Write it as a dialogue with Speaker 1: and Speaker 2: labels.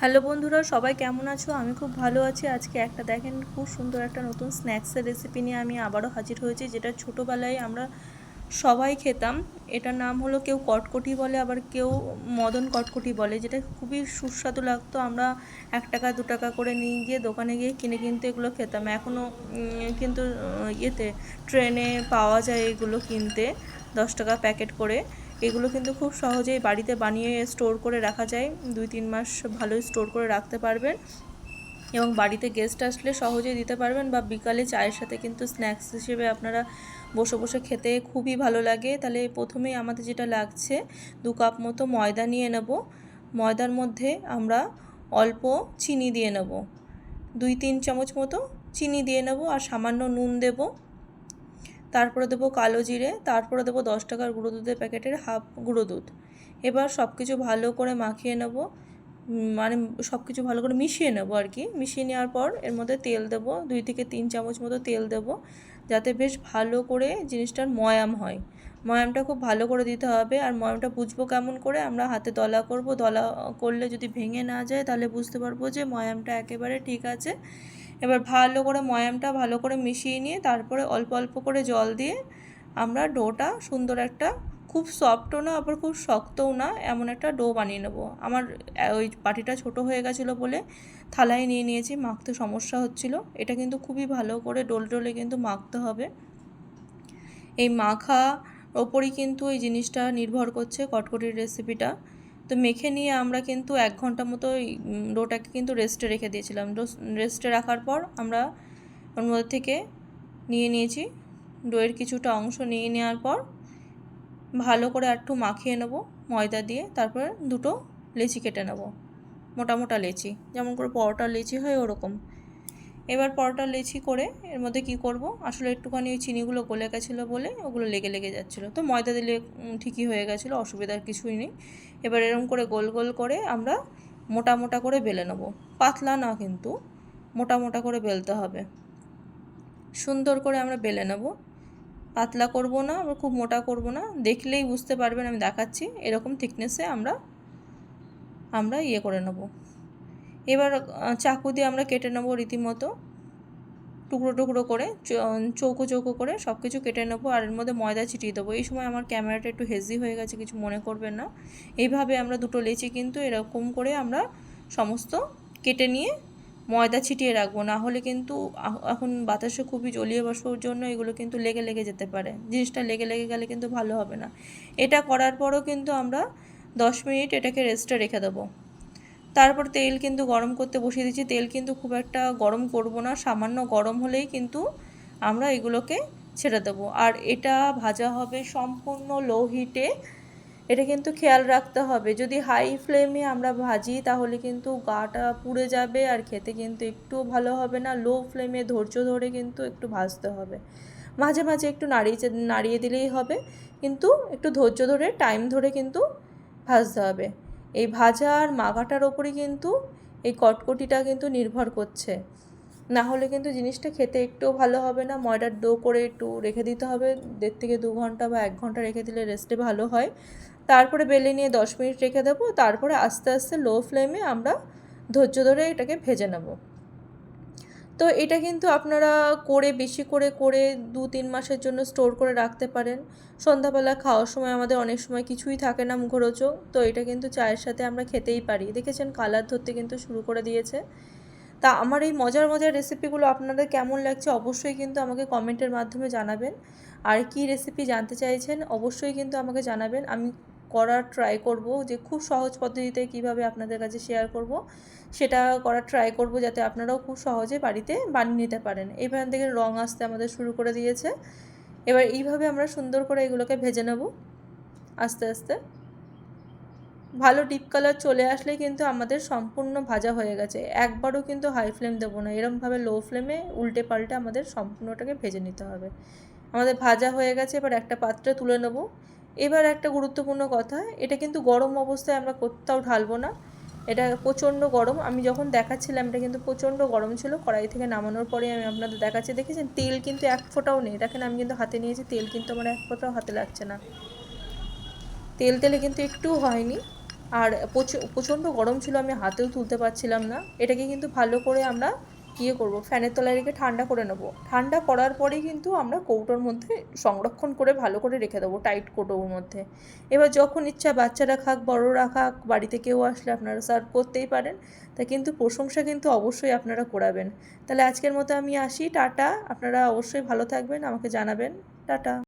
Speaker 1: Hello বন্ধুরা, সবাই কেমন আছো? আমি খুব ভালো আছি। আজকে একটা দেখেন, খুব সুন্দর একটা নতুন স্ন্যাক্সের রেসিপি নিয়ে আমি আবারও হাজির হয়েছি, যেটা ছোটোবেলায় আমরা সবাই খেতাম। এটার নাম হলো কেউ কটকটি বলে, আবার কেউ মদন কটকটি বলে, যেটা খুবই সুস্বাদু লাগতো। আমরা এক টাকা, দু টাকা করে নিয়ে গিয়ে দোকানে গিয়ে কিনে কিনতে এগুলো খেতাম। এখনও কিন্তু, ইয়েতে, ট্রেনে পাওয়া যায় এগুলো কিনতে, দশ টাকা প্যাকেট করে। এগুলো কিন্তু খুব সহজেই বাড়িতে বানিয়ে স্টোর করে রাখা যায়। দুই, তিন মাস ভালোই স্টোর করে রাখতে পারবেন। এবং বাড়িতে গেস্ট আসলে সহজেই দিতে পারবেন বা বিকালে চায়ের সাথে কিন্তু স্ন্যাক্স হিসেবে আপনারা বসে বসে খেতে খুবই ভালো লাগে। তাহলে প্রথমেই আমাদের যেটা লাগছে, দু কাপ মতো ময়দা নিয়ে নেব। ময়দার মধ্যে আমরা অল্প চিনি দিয়ে নেব। দুই, তিন চামচ মতো চিনি দিয়ে নেব আর সামান্য নুন দেবো। তারপরে দেবো কালো জিরে, তারপরে দেবো দশ টাকার গুঁড়ো দুধের প্যাকেটের হাফ গুঁড়ো দুধ। এবার সব কিছু ভালো করে মাখিয়ে নেব মানে সব কিছু ভালো করে মিশিয়ে নেব আর কি। মিশিয়ে নেওয়ার পর এর মধ্যে তেল দেবো, দুই থেকে তিন চামচ মতো তেল দেবো, যাতে বেশ ভালো করে জিনিসটার ময়াম হয়। ময়ামটা খুব ভালো করে দিতে হবে আর ময়ামটা বুঝব কেমন করে আমরা হাতে দলা করব। দলা করলে যদি ভেঙে না যায় তাহলে বুঝতে পারব যে ময়ামটা একেবারে ঠিক আছে। এবার ভালো করে ময়ামটা ভালো করে মিশিয়ে নিয়ে তারপরে অল্প অল্প করে জল দিয়ে আমরা ডোটা সুন্দর একটা খুব সফটও না, আবার খুব শক্তও না, এমন একটা ডো বানিয়ে নেব। আমার ওই বাটিটা ছোট হয়ে গেছিল বলে থালায় নিয়ে নিয়েছি, মাখতে সমস্যা হচ্ছিল। এটা কিন্তু খুবই ভালো করে ডোল ডোলে কিন্তু মাখতে হবে। এই মাখা ওপরই কিন্তু এই জিনিসটা নির্ভর করছে কটকটির রেসিপিটা তো মেখে নিয়ে আমরা কিন্তু এক ঘণ্টা মতো ডোটাকে কিন্তু রেস্টে রেখে দিয়েছিলাম। রেস্টে রাখার পর আমরা ওর মধ্যে থেকে নিয়ে নিয়েছি। ডোয়ের কিছুটা অংশ নিয়ে নেওয়ার পর ভালো করে একটু মাখিয়ে নেব ময়দা দিয়ে। তারপরে দুটো লেচি কেটে নেব। মোটা মোটা লেচি। যেমন করে পরোটা লেচি হয় ওরকম। এবার পরোটা লেচি করে এর মধ্যে কি করব? আসলে একটুখানি ওই চিনিগুলো গলে গেছিল বলে ওগুলো লেগে লেগে যাচ্ছিল। তো ময়দা দিলে ঠিকই হয়ে গেছিল অসুবিধার কিছুই নেই। এবার এরকম করে গোল গোল করে আমরা মোটা মোটা করে বেলে নেব। পাতলা না কিন্তু, মোটা মোটা করে বেলতে হবে। সুন্দর করে আমরা বেলে নেব। পাতলা করব না, আবার খুব মোটা করব না। দেখলেই বুঝতে পারবেন, আমি দেখাচ্ছি। এরকম থিকনেসে আমরা আমরা ইয়ে করে নেব। এবার চাকু দিয়ে আমরা কেটে নেব রীতিমতো। টুকরো টুকরো করে চৌকো চৌকো করে সব কিছু কেটে নেব আর এর মধ্যে ময়দা ছিটিয়ে দেবো। এই সময় আমার ক্যামেরাটা একটু হেজি হয়ে গেছে, কিছু মনে করবেন না। এইভাবে আমরা দুটো লেচি কিন্তু এরকম করে আমরা সমস্ত কেটে নিয়ে ময়দা ছিটিয়ে রাখব। না হলে কিন্তু এখন বাতাসে খুবই জলীয় বাষ্পর জন্য এগুলো কিন্তু লেগে লেগে যেতে পারে। জিনিসটা লেগে লেগে গেলে কিন্তু ভালো হবে না। এটা করার পরও কিন্তু আমরা দশ মিনিট এটাকে রেস্টে রেখে দেবো। তারপর তেল কিন্তু গরম করতে বসিয়ে দিচ্ছি। তেল কিন্তু খুব একটা গরম করব না, সামান্য গরম হলেই কিন্তু আমরা এগুলোকে ছেড়ে দেবো। আর এটা ভাজা হবে সম্পূর্ণ লো হিটে এটা কিন্তু খেয়াল রাখতে হবে। যদি হাই ফ্লেমে আমরা ভাজি, তাহলে কিন্তু গাটা পুড়ে যাবে আর খেতে কিন্তু একটুও ভালো হবে না। লো ফ্লেমে ধৈর্য ধরে কিন্তু একটু ভাজতে হবে। মাঝে মাঝে একটু নাড়িয়ে নাড়িয়ে দিলেই হবে। কিন্তু একটু ধৈর্য ধরে টাইম ধরে কিন্তু ভাজতে হবে। এই ভাজা আর মাগাটার ওপরই কিন্তু এই কটকটিটা কিন্তু নির্ভর করছে। না হলে কিন্তু জিনিসটা খেতে একটুও ভালো হবে না। ময়দার ডো করে একটু রেখে দিতে হবে। দেড় থেকে দু ঘণ্টা বা এক ঘণ্টা রেখে দিলে রেস্টে ভালো হয়। তারপরে বেলে নিয়ে দশ মিনিট রেখে দেবো। তারপরে আস্তে আস্তে লো ফ্লেমে আমরা ধৈর্য ধরে এটাকে ভেজে নেব। তো এটা কিন্তু আপনারা করে বেশি করে করে দু তিন মাসের জন্য স্টোর করে রাখতে পারেন। সন্ধ্যাবেলা খাওয়ার সময় আমাদের অনেক সময় কিছুই থাকে না মুখরোচক, তো এটা কিন্তু চায়ের সাথে আমরা খেতেই পারি। দেখেছেন কালার ধরতে কিন্তু শুরু করে দিয়েছে। তা আমার এই মজার মজার রেসিপিগুলো আপনাদের কেমন লাগছে অবশ্যই কিন্তু আমাকে কমেন্টের মাধ্যমে জানাবেন। আর কি রেসিপি জানতে চাইছেন অবশ্যই কিন্তু আমাকে জানাবেন। আমি করার ট্রাই করব যে খুব সহজ পদ্ধতিতে কীভাবে আপনাদের কাছে শেয়ার করব, সেটা করার ট্রাই করব যাতে আপনারাও খুব সহজে বাড়িতে বানিয়ে নিতে পারেন। এখান থেকে রং আসতে আমাদের শুরু করে দিয়েছে। এবার এইভাবে আমরা সুন্দর করে এগুলোকে ভেজে নেব আস্তে আস্তে। ভালো ডিপ কালার চলে আসলে কিন্তু আমাদের সম্পূর্ণ ভাজা হয়ে গেছে। একবারও কিন্তু হাই ফ্লেম দেবো না। এরমভাবে লো ফ্লেমে উল্টে পাল্টে আমাদের সম্পূর্ণটাকে ভেজে নিতে হবে। আমাদের ভাজা হয়ে গেছে, এবার একটা পাত্রে তুলে নেব। এবার একটা গুরুত্বপূর্ণ কথা, এটা কিন্তু গরম অবস্থায় আমরা কোথাও ঢালবো না। এটা প্রচণ্ড গরম। আমি যখন দেখাচ্ছিলাম, এটা কিন্তু প্রচণ্ড গরম ছিল। কড়াই থেকে নামানোর পরে আমি আপনাদের দেখাচ্ছি। দেখেছেন? তেল কিন্তু এক ফোঁটাও নেই। দেখেন, আমি কিন্তু হাতে নিয়েছি তেল, কিন্তু আমার এক ফোঁটাও হাতে লাগছে না। তেল তেলে কিন্তু একটু হয়নি। আর প্রচ- প্রচণ্ড গরম ছিল, আমি হাতেও তুলতে পারছিলাম না। এটাকে কিন্তু ভালো করে আমরা ইয়ে করব। ফ্যানের তলায় রেখে ঠান্ডা করে নেব। ঠান্ডা করার পরেই কিন্তু আমরা কৌটোর মধ্যে সংরক্ষণ করে ভালো করে রেখে দেবো টাইট কৌটোর মধ্যে। এবার যখন ইচ্ছা বাচ্চারা খাক, বড়রা খাক, বাড়িতে কেউ আসলে আপনারা সার্ভ করতেই পারেন। তা কিন্তু প্রশংসা কিন্তু অবশ্যই আপনারা করাবেন। তাহলে আজকের মতো আমি আসি। টাটা। আপনারা অবশ্যই ভালো থাকবেন। আমাকে জানাবেন। টাটা।